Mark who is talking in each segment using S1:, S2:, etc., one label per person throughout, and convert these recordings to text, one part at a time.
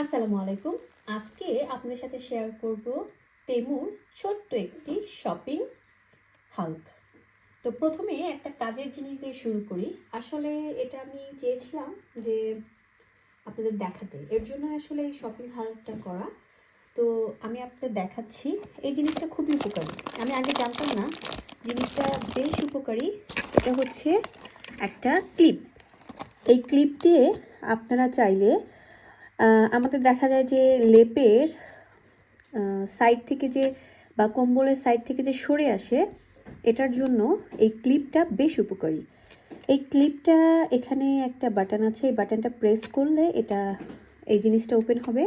S1: আসসালামু আলাইকুম। আজকে আপনাদের সাথে শেয়ার করব তেমুর ছোট্ট একটি শপিং হাল্ক। তো প্রথমে একটা কাজের জিনিস দিয়ে শুরু করি। আসলে এটা আমি চেয়েছিলাম যে আপনাদের দেখাতে। এর জন্য আসলে এই শপিং হাল্কটা করা। তো আমি আপনাদের দেখাচ্ছি। এই জিনিসটা খুবই উপকারী। আমি আগে জানতাম না, জিনিসটা বেশ উপকারী। এটা হচ্ছে একটা ক্লিপ এই ক্লিপ দিয়ে আপনারা চাইলে আমাদের দেখা যায় যে লেপের সাইড থেকে যে বা কম্বলের সাইড থেকে যে সরে আসে, এটার জন্য এই ক্লিপটা বেশ উপকারী। এই ক্লিপটা এখানে একটা বাটন আছে, এই বাটনটা প্রেস করলে এটা, এই জিনিসটা ওপেন হবে।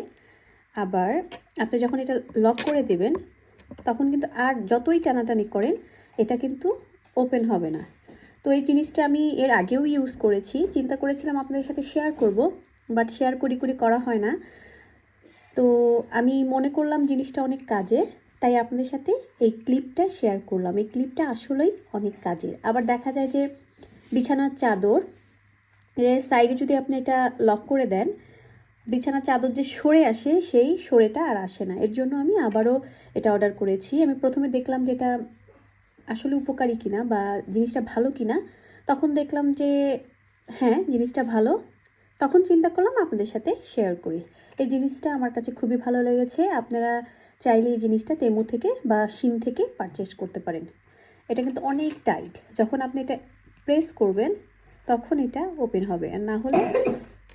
S1: আবার আপনি যখন এটা লক করে দেবেন, তখন কিন্তু আর যতই টানাটানি করেন, এটা কিন্তু ওপেন হবে না। তো এই জিনিসটা আমি এর আগেও ইউজ করেছি। চিন্তা করেছিলাম আপনাদের সাথে শেয়ার করব। বাট শেয়ার করি করি করা হয় না। তো আমি মনে করলাম জিনিসটা অনেক কাজের, তাই আপনাদের সাথে এই ক্লিপটা শেয়ার করলাম। এই ক্লিপটা আসলেই অনেক কাজের। আবার দেখা যায় যে বিছানার চাদর, এর সাইডে যদি আপনি এটা লক করে দেন, বিছানার চাদর যে সরে আসে, সেই সরেটা আর আসে না। এর জন্য আমি আবারও এটা অর্ডার করেছি। আমি প্রথমে দেখলাম যে এটা আসলে উপকারী কিনা বা জিনিসটা ভালো কিনা। তখন দেখলাম যে হ্যাঁ জিনিসটা ভালো। তখন চিন্তা করলাম আপনাদের সাথে শেয়ার করি। এই জিনিসটা আমার কাছে খুবই ভালো লেগেছে। আপনারা চাইলে এই জিনিসটা তেমু থেকে বা শিম থেকে পারচেস করতে পারেন। এটা কিন্তু অনেক টাইট যখন আপনি এটা প্রেস করবেন, তখন এটা ওপেন হবে। আর না হলে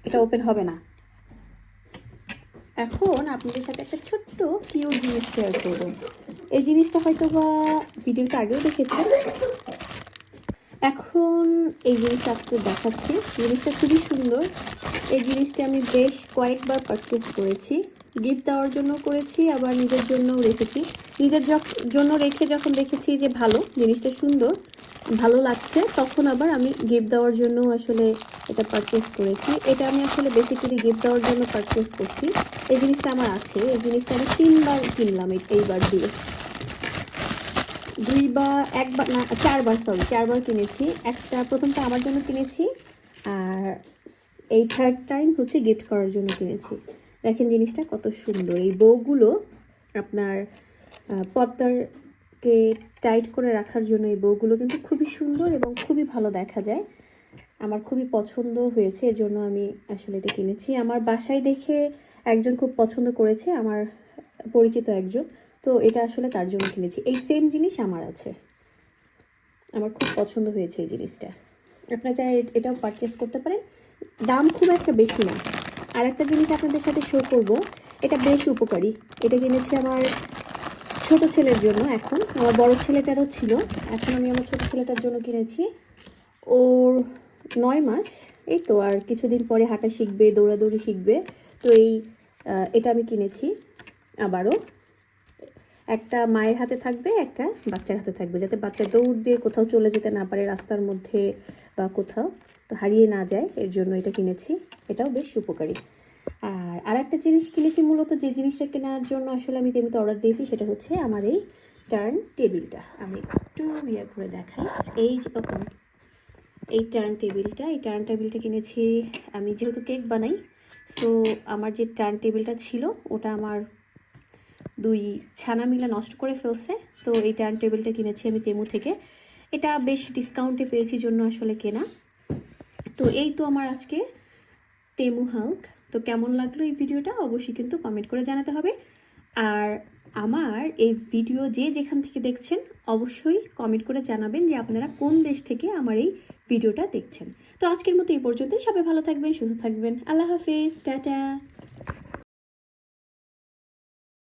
S1: এটা ওপেন হবে না। এখন আপনাদের সাথে একটা ছোট্ট কিউট জিনিস শেয়ার করব। এই জিনিসটা হয়তো বা ভিডিওতে আগেও দেখেছেন। এই জিনিসটা আপনাকে দেখাচ্ছি। জিনিসটা খুবই সুন্দর। এই জিনিসটা আমি বেশ কয়েকবার পারচেস করেছি। গিফট দেওয়ার জন্য করেছি, আবার নিজের জন্যও রেখেছি। নিজের জন্য রেখে যখন দেখেছি যে ভালো, জিনিসটা সুন্দর, ভালো লাগছে, তখন আবার আমি গিফট দেওয়ার জন্য আসলে এটা পারচেস করেছি। এটা আমি আসলে বেসিক্যালি গিফট দেওয়ার জন্য পারচেস করছি। এই জিনিসটা আমার আছে। এই জিনিসটা আমি তিনবার কিনলাম এইবার দিয়ে। দুইবার, একবার, না, চারবার সরি চারবার কিনেছি। একটা, প্রথমটা আমার জন্য কিনেছি, আর এই থার্ড টাইম হচ্ছে গিফট করার জন্য কিনেছি। দেখেন জিনিসটা কত সুন্দর। এই বউগুলো আপনার পদ্মারকে টাইট করে রাখার জন্য এই বউগুলো কিন্তু খুবই সুন্দর এবং খুবই ভালো দেখা যায়। আমার খুবই পছন্দ হয়েছে, এজন্য আমি আসলে এটা কিনেছি। আমার বাসায় দেখে একজন খুব পছন্দ করেছে, আমার পরিচিত একজন। তো এটা আসলে তার জন্য কিনেছি। এই সেম জিনিস আমার আছে। আমার খুব পছন্দ হয়েছে এই জিনিসটা। আপনারা চাই এটাও পারচেস করতে পারেন। দাম খুব একটা বেশি না। আর একটা জিনিস আপনাদের সাথে শো করব। এটা বেশ উপকারী। এটা কিনেছি আমার ছোট ছেলের জন্য এখন। আমার বড় ছেলেটারও ছিল। এখন আমি আমার ছোট ছেলেটার জন্য কিনেছি। ওর নয় মাস। এই তো, আর কিছুদিন পরে হাঁটা শিখবে, দৌড়াদৌড়ি শিখবে। তো এই এটা আমি কিনেছি আবারও। একটা মায়ের হাতে থাকবে, একটা বাচ্চার হাতে থাকবে, যাতে বাচ্চা দৌড় দিয়ে কোথাও চলে যেতে না পারে রাস্তার মধ্যে বা কোথাও। তো হারিয়ে না যায়, এর জন্য এটা কিনেছি। এটাও বেশ উপকারী। আর আর একটা জিনিস কিনেছি মূলত, যে জিনিসটা কেনার জন্য আসলে আমি তেমনিতে অর্ডার দিয়েছি, সেটা হচ্ছে আমার এই টার্ন টেবিলটা আমি একটু ইয়ে করে দেখাই। এই ওপেন এই টার্ন টেবিলটা এই টার্ন টেবিলটা কিনেছি। আমি যেহেতু কেক বানাই সো আমার যে টার্ন টেবিলটা ছিল, ওটা আমার দুই ছানা মিলা নষ্ট করে ফেলছে। তো এই টার্ন টেবিলটা কিনেছি আমি তেমু থেকে। এটা বেশ ডিসকাউন্টে পেয়েছি জন্য আসলে কেনা। তো এই তো আমার আজকে তেমু হাল্ক। তো কেমন লাগল এই ভিডিওটা? অবশ্যই কিন্তু কমেন্ট করে জানাতে হবে। আর আমার এই ভিডিও যে যেখান থেকে দেখছেন, অবশ্যই কমেন্ট করে জানাবেন যে আপনারা কোন দেশ থেকে আমার এই ভিডিওটা দেখছেন। তো আজকের মতো এই পর্যন্তই। সবাই ভালো থাকবেন, সুস্থ থাকবেন। আল্লাহ হাফিজ। টাটা।